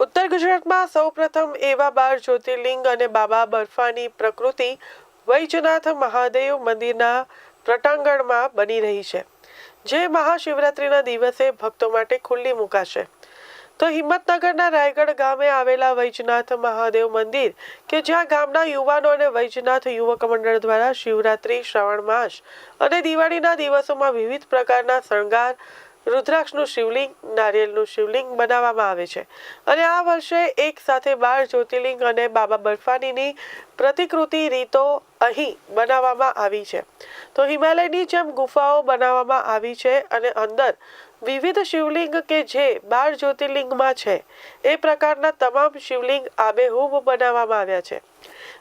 ઉત્તર ગુજરાતમાં સૌપ્રથમ એવા બાર જ્યોતિર્લિંગ અને બાબા બર્ફાની પ્રકૃતિ વૈજનાથ મહાદેવ મંદિરના પ્રટાંગણમાં બની રહી છે, જે મહાશિવરાત્રિના દિવસે ભક્તો માટે ખુલ્લી મુકાશે. તો હિંમતનગરના રાયગઢ ગામે આવેલા વૈજનાથ મહાદેવ મંદિર, કે જ્યાં ગામના યુવાનો અને વૈજનાથ યુવક મંડળ દ્વારા શિવરાત્રિ, શ્રાવણ માસ અને દિવાળીના દિવસોમાં વિવિધ પ્રકારના શણગાર રુદ્રાક્ષનું શિવલિંગ, નારિયેળનું શિવલિંગ બનાવવામાં આવે છે. અને આ વર્ષે એક સાથે બાર જ્યોતિર્લિંગ અને બાબા બર્ફાનીની પ્રતિકૃતિ રીતો અહીં બનાવવામાં આવી છે. તો હિમાલયની જેમ ગુફાઓ બનાવવામાં આવી છે અને અંદર વિવિધ શિવલિંગ કે જે બાર જ્યોતિર્લિંગમાં છે, એ પ્રકારના તમામ શિવલિંગ આબેહૂબ બનાવવામાં આવ્યા છે.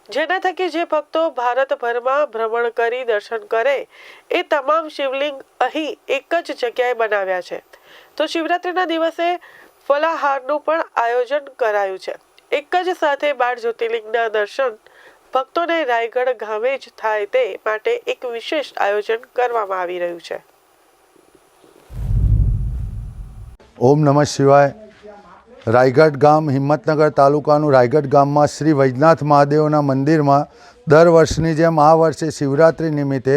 જેના થકી જે ભક્તો ભારતભરમાં ભ્રમણ કરી દર્શન કરે, એ તમામ શિવલિંગ અહીં એક જ જગ્યાએ બનાવ્યા છે. તો શિવરાત્રિના દિવસે ફલાહારનું પણ આયોજન કરાયું છે. એક જ સાથે બાર જ્યોતિર્લિંગના દર્શન ભક્તોને રાયગઢ ગામે જ થાય તે માટે એક વિશેષ આયોજન કરવામાં આવી રહ્યું છે. ઓમ નમઃ શિવાય. રાયગઢ ગામ હિંમતનગર તાલુકાનું રાયગઢ ગામમાં શ્રી વૈજનાથ મહાદેવના મંદિરમાં દર વર્ષની જેમ આ વર્ષે શિવરાત્રિ નિમિત્તે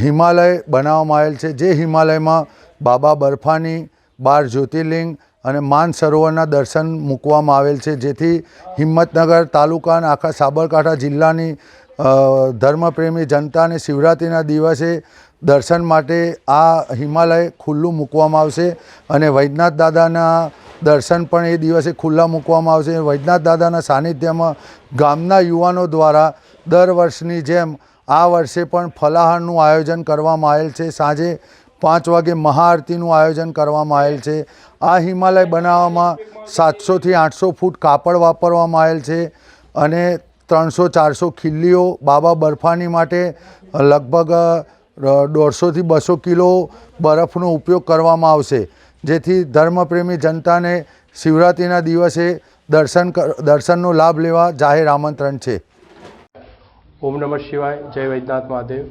હિમાલય બનાવવામાં આવેલ છે. જે હિમાલયમાં બાબા બર્ફાની, બાર જ્યોતિર્લિંગ અને માન સરોવરના દર્શન મૂકવામાં આવેલ છે. જેથી હિંમતનગર તાલુકા અને આખા સાબરકાંઠા જિલ્લાની ધર્મપ્રેમી જનતાને શિવરાત્રિના દિવસે દર્શન માટે આ હિમાલય ખુલ્લું મૂકવામાં આવશે અને વૈજનાથ દાદાના દર્શન પણ એ દિવસે ખુલ્લા મૂકવામાં આવશે. વૈજનાથ દાદાના સાનિધ્યમાં ગામના યુવાનો દ્વારા દર વર્ષની જેમ આ વર્ષે પણ ફલાહારનું આયોજન કરવામાં આવેલ છે. સાંજે પાંચ વાગે મહાઆરતીનું આયોજન કરવામાં આવેલ છે. આ હિમાલય બનાવવામાં સાતસોથી આઠસો ફૂટ કાપડ વાપરવામાં આવેલ છે અને ત્રણસો, ચારસો ખીલ્લીઓ બાબા બરફાની માટે લગભગ દોઢસોથી બસો કિલો બરફનો ઉપયોગ કરવામાં આવશે. જેથી ધર્મપ્રેમી જનતાને શિવરાત્રિના દિવસે દર્શન દર્શનનો લાભ લેવા જાહેર આમંત્રણ છે. ઓમ નમઃ શિવાય. જય વૈદ્યનાથ મહાદેવ.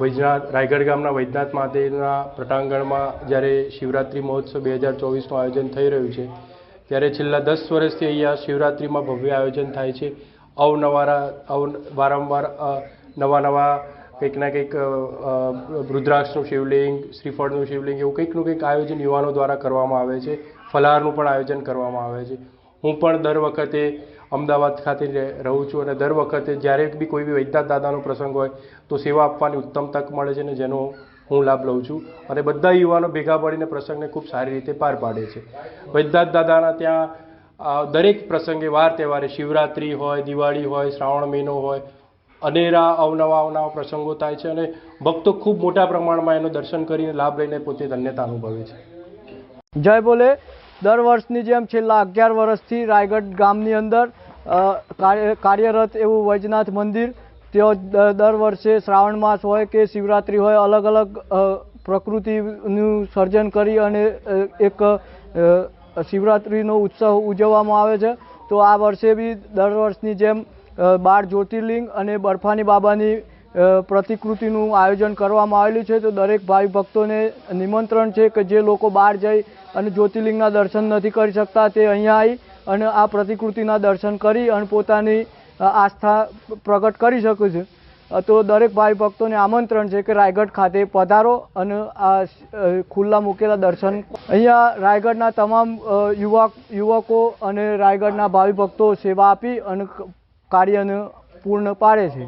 વૈજનાથ, રાયગઢ ગામના વૈદ્યનાથ મહાદેવના પ્રટાંગણમાં જ્યારે શિવરાત્રિ મહોત્સવ બે હજાર ચોવીસનું આયોજન થઈ રહ્યું છે, ત્યારે છેલ્લા દસ વર્ષથી અહીંયા શિવરાત્રિમાં ભવ્ય આયોજન થાય છે. અવનવારા અવ વારંવાર નવા નવા કંઈક ના કંઈક રુદ્રાક્ષનું શિવલિંગ, શ્રીફળનું શિવલિંગ એવું કંઈકનું કંઈક આયોજન યુવાનો દ્વારા કરવામાં આવે છે. ફલાહારનું પણ આયોજન કરવામાં આવે છે. હું પણ દર વખતે અમદાવાદ ખાતે રહે- છું અને દર વખતે જ્યારે બી કોઈ બી વૈદ્યનાથ દાદાનો પ્રસંગ હોય તો સેવા આપવાની ઉત્તમ તક મળે છે ને જેનો હું લાભ લઉં છું. અને બધા યુવાનો ભેગા પડીને પ્રસંગને ખૂબ સારી રીતે પાર પાડે છે. વૈદ્યનાથ દાદાના ત્યાં દરેક પ્રસંગે વાર તહેવારે શિવરાત્રિ હોય, દિવાળી હોય, શ્રાવણ મહિનો હોય, અનેરા અવનવા અવનવા પ્રસંગો થાય છે અને ભક્તો ખૂબ મોટા પ્રમાણમાં એનો દર્શન કરીને લાભ લઈને પોતે ધન્યતા અનુભવે છે. જય બોલે. દર વર્ષની જેમ છેલ્લા અગિયાર વર્ષથી રાયગઢ ગામની અંદર કાર્યરત એવું વૈજનાથ મંદિર તેઓ દર વર્ષે શ્રાવણ માસ હોય કે શિવરાત્રિ હોય, અલગ અલગ પ્રકૃતિનું સર્જન કરી અને એક શિવરાત્રિનો ઉત્સવ ઉજવવામાં આવે છે. તો આ વર્ષે બી દર વર્ષની જેમ બાર જ્યોતિર્લિંગ અને બરફાની બાબાની પ્રતિકૃતિનું આયોજન કરવામાં આવેલું છે. તો દરેક ભાઈ ભક્તોને નિમંત્રણ છે કે જે લોકો બહાર જઈ અને જ્યોતિર્લિંગના દર્શન નથી કરી શકતા તે અહીંયા આવી અને આ પ્રતિકૃતિના દર્શન કરી અને પોતાની આસ્થા પ્રગટ કરી શકે છે. તો દરેક ભાઈ ભક્તોને આમંત્રણ છે કે રાયગઢ ખાતે પધારો અને આ ખુલ્લા મૂકેલા દર્શન. અહીંયા રાયગઢના તમામ યુવક, યુવકો અને રાયગઢના ભાવિ ભક્તો સેવા આપી અને કાર્યને પૂર્ણ પાડે છે.